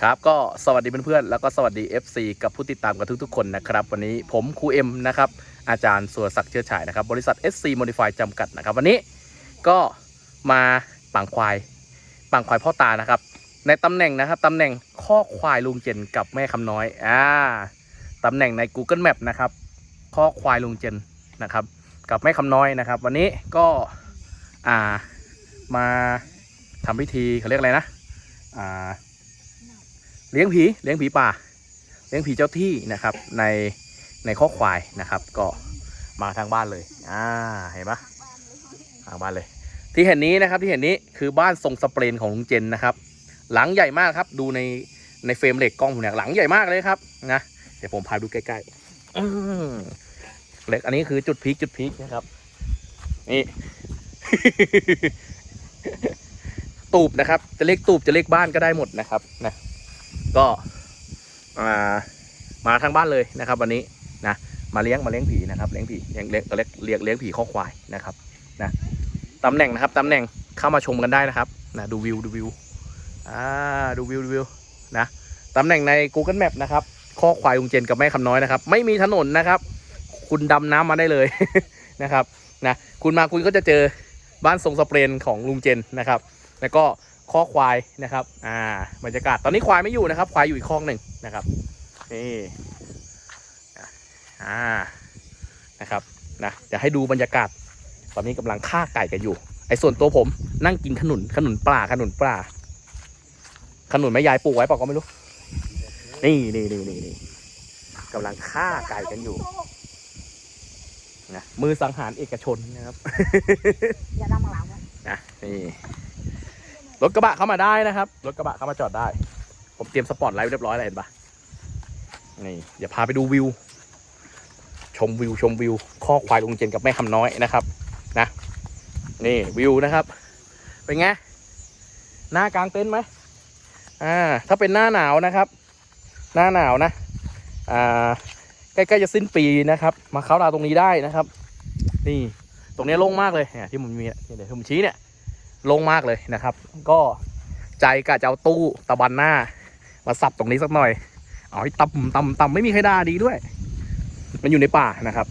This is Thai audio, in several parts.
ครับก็สวัสดีเพื่อนๆแล้วก็สวัสดี FC กับผู้ติดตามกันทุกๆคนนะครับ วันนี้ผมครูเอ็มนะครับอาจารย์สุรศักดิ์เชื้อฉายนะครับ บริษัท SC Modify จำกัดนะครับ วันนี้ก็มาปังควายปังควายพ่อตานะครับ ในตำแหน่งนะครับตำแหน่งข้อควายลุงเจนกับแม่คำน้อยอ่าตำแหน่งใน Google Map นะครับข้อควายลุงเจนนะครับ กับแม่คำน้อยนะครับ วันนี้ก็อ่ามาทำพิธีเขาเรียกอะไรนะอ่า เลี้ยงผีเลี้ยงผีป่า เลี้ยงผีเจ้าที่นะครับ ในในข้อควายนะครับ ก็มาทางบ้านเลยอ่าเห็นปะทางบ้านเลย ที่เห็นนี้นะครับที่เห็นนี้คือบ้านทรงสเปรนของลุงเจนนะครับ หลังใหญ่มากครับ ดูในในเฟรมเหล็กกล้องผมเนี่ยหลังใหญ่มากเลยครับนะเดี๋ยวผมพาดูใกล้ๆอื้อเล็กอันนี้คือจุดพีคจุดพีคนะครับนี่ตูบนะครับ จะเรียกตูบจะเรียกบ้านก็ได้หมดนะครับนะ ก็มามาทางบ้านเลยนะครับ วันนี้นะมาเลี้ยงมาเลี้ยงผีนะครับเลี้ยงผีเลี้ยงเลี้ยงเลี้ยงเลี้ยงเลี้ยงผีข้อควายนะครับนะตำแหน่งนะครับตำแหน่งเข้ามาชมกันได้นะครับนะดูวิวดูวิวอ่าดูวิวดูวิวนะตำแหน่งใน Google Map นะครับข้อควายลุงเจนกับแม่คำน้อยนะครับ ไม่มีถนนนะครับ คุณดำน้ำมาได้เลยนะครับนะคุณมาคุณก็จะเจอบ้านทรงสเปรนของลุงเจนนะครับ แล้วก็ ข้อควายนะครับ อ่าบรรยากาศตอนนี้ควายไม่อยู่นะครับ ควายอยู่อีกคลองหนึ่งนะครับนี่อ่านะครับนะจะให้ดูบรรยากาศ ตอนนี้กำลังฆ่าไก่กันอยู่ ไอ้ส่วนตัวผมนั่งกินขนุนขนุนปลาขนุนปลาขนุนแม่ยายปลูกไว้เปล่าก็ไม่รู้ นี่นี่นี่นี่นี่กำลังฆ่าไก่กันอยู่นะมือสังหารเอกชนนะครับ อย่าดำมาหลังวะนะนี่ รถกระบะเข้ามาได้นะครับ รถกระบะเข้ามาจอดได้ ผมเตรียมสปอร์ตไลท์เรียบร้อยแล้วเห็นปะนี่เดี๋ยวพาไปดูวิว ชมวิวชมวิวข้อควายลุงเจนกับแม่คำน้อยนะครับ นะ นี่วิวนะครับ เป็นไง หน้ากลางเต็นท์ไหมอ่า ถ้าเป็นหน้าหนาวนะครับ หน้าหนาวนะ อ่า ใกล้ๆจะสิ้นปีนะครับ มาเข้าดาวตรงนี้ได้นะครับ นี่ ตรงนี้โล่งมากเลยเนี่ยที่ผมมีเนี่ยเดี๋ยวผมชี้เนี่ย โล่งมากเลยนะครับ ก็ใจกะจะเอาตู้ตะบันหน้า มาสับตรงนี้สักหน่อย เอาให้ต่ำตำตำไม่มีใครด่าดีด้วย มันอยู่ในป่านะครับ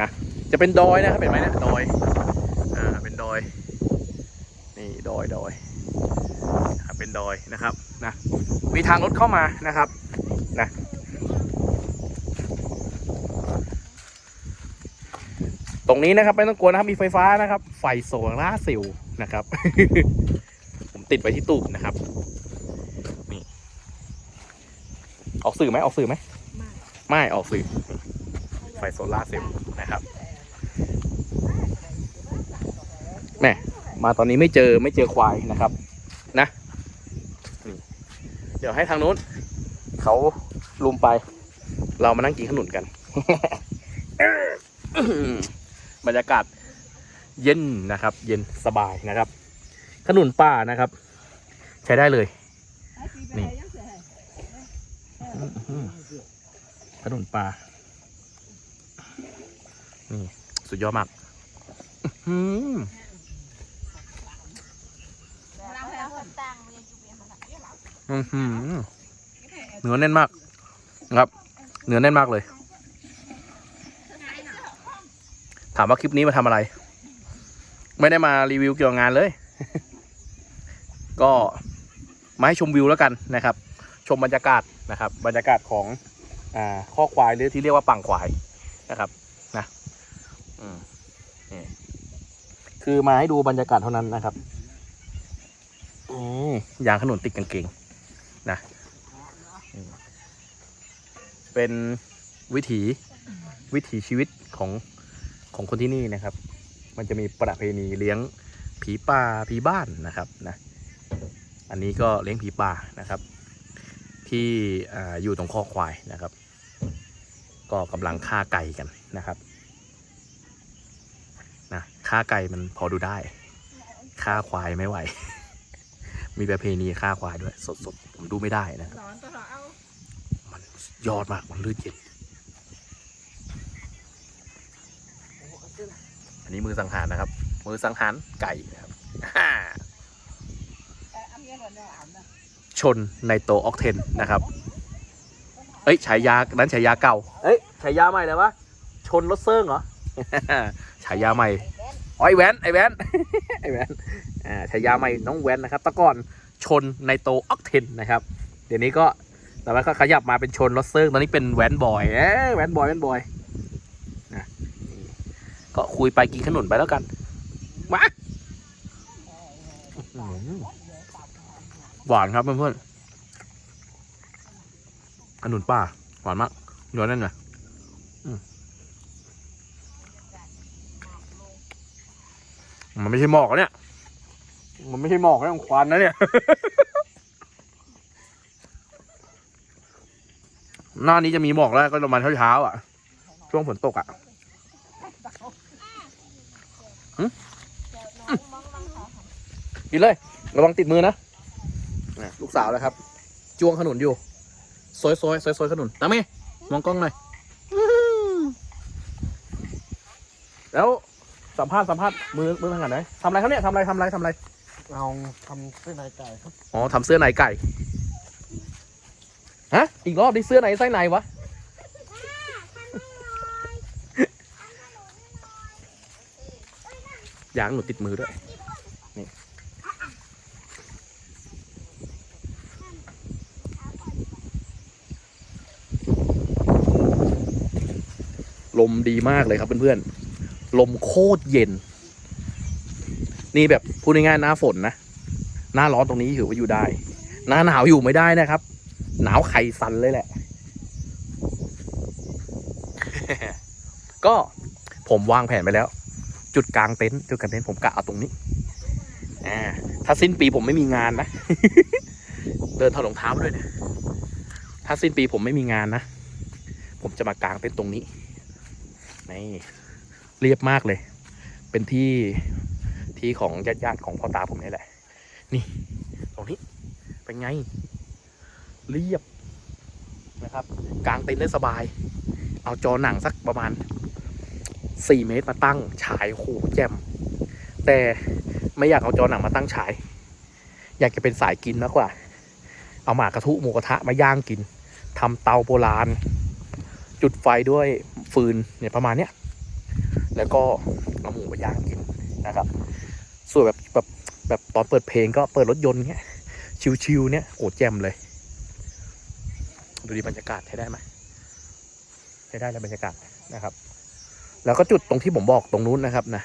นะจะเป็นดอยนะครับเห็นไหมเนี่ยดอยอ่าเป็นดอย นี่ดอยดอยเป็นดอยนะครับนะมีทางรถเข้ามานะครับนะตรงนี้นะครับไม่ต้องกลัวนะครับมีไฟฟ้านะครับ ไฟโซล่าร์เซล นะครับ ผมติดไว้ที่ตู้นะครับ นี่ ออกสื่อไหมออกสื่อไหมไม่ออกสื่อ ไฟโซลาร์เซลล์นะครับแม่มาตอนนี้ไม่เจอไม่เจอควายนะครับ นะนี่เดี๋ยวให้ทางนู้นเขาลุมไป เรามานั่งกินขนุนกัน บรรยากาศ เย็นนะครับ เย็นสบายนะครับ ขนุนป่านะครับ ใช้ได้เลย นี่ขนุนป่า นี่สุดยอดมากอื้อหือเนื้อหือเนื้อแน่นมากนะครับ เนื้อแน่นมากเลย ถามว่าคลิปนี้มาทำอะไร ไม่ได้มารีวิวเกี่ยวกับงานเลย ก็มาให้ชมวิวแล้วกันนะครับ ชมบรรยากาศนะครับ บรรยากาศของอ่าข้อควายหรือที่เรียกว่าปังควายนะครับนะอืมนี่คือมาให้ดูบรรยากาศเท่านั้นนะครับอยางขนุนติดกางเกงนะเป็นวิถีวิถีชีวิตของของคนที่นี่นะครับ มันจะมีประเพณีเลี้ยงผีป่าผีบ้านนะครับนะอันนี้ก็เลี้ยงผีป่านะครับ ที่อ่าอยู่ตรงข้อควายนะครับ ก็กำลังฆ่าไก่กันนะครับนะฆ่าไก่มันพอดูได้ฆ่าควายไม่ไหว มีประเพณีฆ่าควายด้วย สดๆผมดูไม่ได้นะครับร้อนตัวเราเอามันยอดมากมันลื่นเย็น นนี้มือสังหารนะครับ มือสังหารไก่นะครับเอาเมียหล่นเอาอ่านนะชนในโตออกเทนนะครับ เอ้ยฉายานั้นฉายาเก่า เอ้ยฉายาใหม่เลยวะ ชนรถเซิร์งเหรอ ฉายาใหม่อ๋อไอแวนไอแวนไอแวนอ่าฉายาใหม่น้องแวนนะครับแตะก่อนชนในโตออกเทนนะครับ เดี๋ยวนี้ก็แต่ว่าก็ขยับมาเป็นชนรถเซิร์งตอนนี้เป็นแวนบอยเอ้ยแวนบอยแวนบอยนะนี่ ก็คุยไปกินขนุนไปแล้วกันมาหวานครับเพื่อนๆขนุนป่าหวานมากย้อนนั่นหน่อยมันไม่ใช่หมอกอะเนี่ย มันไม่ใช่หมอกนะมันควันนะเนี่ย หน้านี้จะมีหมอกแล้วก็ประมาณเช้าๆอะ ช่วงฝนตกอะ กินเลย ระวังติดมือนะน่ะลูกสาวแล้วครับ จ้วงขนุนอยู่ซอยซอยซอยซอยขนุนตามเมมองกล้องหน่อยแล้วสัมภาษณ์สัมภาษณ์มือมือทางไหนทำอะไรครับเนี่ยทำอะไรทำอะไรทำอะไรเอาทำเส้นในไก่ครับอ๋อทำเสื้อในไก่ฮะอีกรอบดิเสื้อในไส้ในวะ ยางหนูติดมือด้วยนี่ลมดีมากเลยครับเพื่อนๆ ลมโคตรเย็น นี่แบบพูดง่ายๆหน้าฝนนะ หน้าร้อนตรงนี้ถือว่าอยู่ได้ หน้าหนาวอยู่ไม่ได้นะครับ หนาวไข่สันเลยแหละ ก็ผมวางแผนไปแล้ว จุดกลางเต็นท์จุดกลางเต็นท์ผมกะเอาตรงนี้อ่าถ้าสิ้นปีผมไม่มีงานนะ เดินถอดรองเท้าด้วยนี่ยถ้าสิ้นปีผมไม่มีงานนะ ผมจะมากางเต็นท์ตรงนี้นี่เรียบมากเลย เป็นที่ที่ของญาติๆของพ่อตาผมนี่แหละ นี่ ตรงนี้เป็นไง เรียบนะครับกลางเต็นท์ได้สบาย เอาจอหนังสักประมาณ 4 เมตรมาตั้งฉายโหแจ่มแต่ไม่อยากเอาจอหนังมาตั้งฉาย อยากจะเป็นสายกินมากกว่า เอาหมากระทุหมูกระทะมาย่างกินทำเตาโบราณ จุดไฟด้วยฟืนเนี่ยประมาณเนี้ยแล้วก็เอาหมูมาย่างกินนะครับ ส่วนแบบแบบแบบตอนเปิดเพลงก็เปิดรถยนต์เงี้ยชิวๆเนี่ยโอ้แจ่มเลย ดูดีบรรยากาศใช้ได้ไหมใช้ได้แล้วบรรยากาศนะครับ แล้วก็จุดตรงที่ผมบอกตรงนู้นนะครับนะ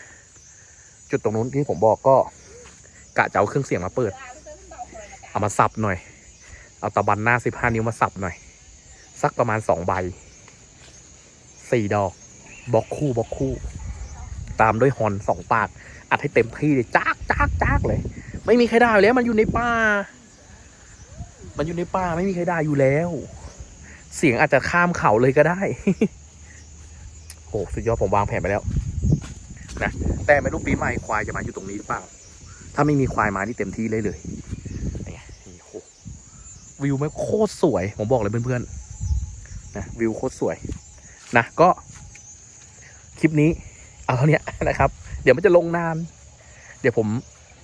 จุดตรงนู้นที่ผมบอกก็กะจะเอาเครื่องเสียงมาเปิด เอามาสับหน่อย เอาตะบันหน้าสิบห้านิ้วมาสับหน่อย สักประมาณสองใบสี่ดอกบล็อกคู่บล็อกคู่ ตามด้วยฮอนสองปาก อัดให้เต็มที่เลยจากจากจากเลย ไม่มีใครได้แล้ว มันอยู่ในป่า มันอยู่ในป่าไม่มีใครได้อยู่แล้ว เสียงอาจจะข้ามเขาเลยก็ได้ โอ้สุดยอดผมวางแผนไปแล้วนะแต่ไม่รู้ปีใหม่ควายจะมาอยู่ตรงนี้หรือเปล่า ถ้าไม่มีควายมานี่เต็มที่เลยเลยวิวไม่โคตรสวย ผมบอกเลยเพื่อนๆนะวิวโคตรสวยนะก็ คลิปนี้ เอาเท่านี้นะครับ เดี๋ยวมันจะลงนาน เดี๋ยวผม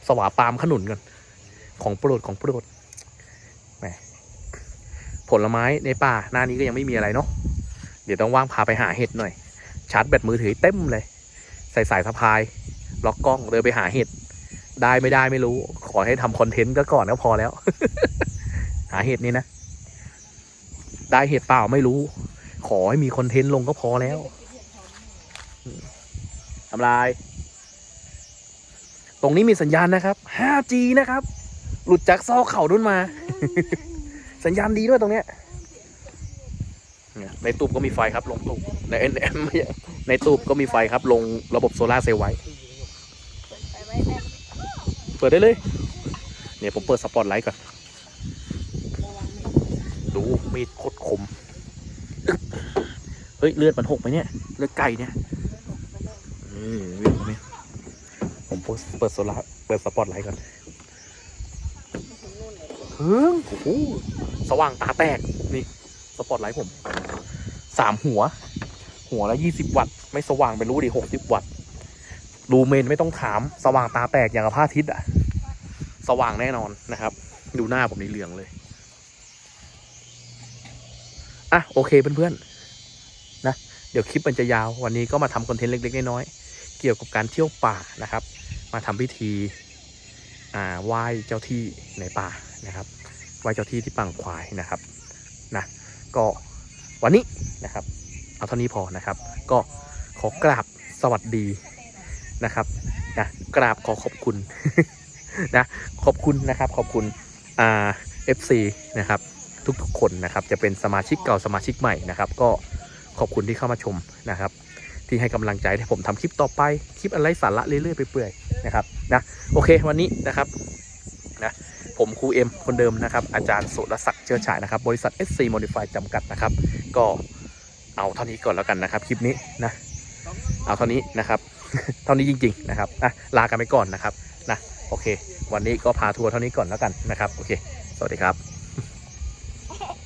สวาปาล์มขนุนก่อนของโปรดของโปรดแหมผลไม้ในป่าหน้านี้ก็ยังไม่มีอะไรเนาะเดี๋ยวต้องว่างพาไปหาเห็ดหน่อย ชาร์จแบตมือถือเต็มเลย ใส่สายสะพาย ล็อกกล้องเดินไปหาเห็ด ได้ไม่ได้ไม่รู้ ขอให้ทำคอนเทนต์ก็ก่อนก็พอแล้ว หาเห็ดนี่นะ ได้เห็ดเปล่าไม่รู้ ขอให้มีคอนเทนต์ลงก็พอแล้วทำลาย ตรงนี้มีสัญญาณนะครับ 5G นะครับ หลุดจากซอกเข่าดุนมา สัญญาณดีด้วยตรงเนี้ย ในตูบก็มีไฟครับลงตูบในในไม่ใช่ในตูบก็มีไฟครับลงระบบโซลาร์เซลล์ไว้ เปิดได้เลย เนี่ยผมเปิดสปอตไลท์ก่อน ดูมีดโคตรคม เฮ้ย เลือดมันหกไหมเนี่ย เลือดไก่เนี่ยนี่เลือดตรงนี้ผมเปิดเปิดโซลาร์เปิดสปอตไลท์ก่อนเฮ้ยโอ้โหสว่างตาแตก นี่ สปอตไลท์ผม สามหัว หัวละยี่สิบวัตต์ ไม่สว่างไปรู้ดิหกสิบวัตต์ดูเมนไม่ต้องถาม สว่างตาแตกอย่างกับพระอาทิตย์อะ สว่างแน่นอนนะครับ ดูหน้าผมในเหลืองเลย อะ โอเคเพื่อนๆ นะ เดี๋ยวคลิปมันจะยาว วันนี้ก็มาทำคอนเทนต์เล็กๆ น้อยๆ เกี่ยวกับการเที่ยวป่านะครับ มาทำพิธีอ่าไหว้เจ้าที่ในป่านะครับไหว้เจ้าที่ที่ปังควายนะครับ นะ ก็ วันนี้นะครับ เอาเท่านี้พอนะครับ ก็ขอกราบสวัสดีนะครับนะกราบขอขอบคุณนะขอบคุณนะครับขอบคุณอ่า FC นะครับทุกๆคนนะครับจะเป็นสมาชิกเก่าสมาชิกใหม่นะครับ ก็ขอบคุณที่เข้ามาชมนะครับ ที่ให้กำลังใจให้ผมทำคลิปต่อไปคลิปอะไรสาระเรื่อยๆไปเปื่อยนะครับนะโอเควันนี้นะครับนะผมครูเอ็มคนเดิมนะครับอาจารย์สุรศักดิ์เชื้อฉายนะครับบริษัท SC Modify จำกัดนะครับ ก็เอาเท่านี้ก่อนแล้วกันนะครับ คลิปนี้นะเอาเท่านี้นะครับ เท่านี้จริง ๆ นะครับนะลากันไปก่อนนะครับนะโอเค วันนี้ก็พาทัวร์เท่านี้ก่อนแล้วกันนะครับโอเค สวัสดีครับ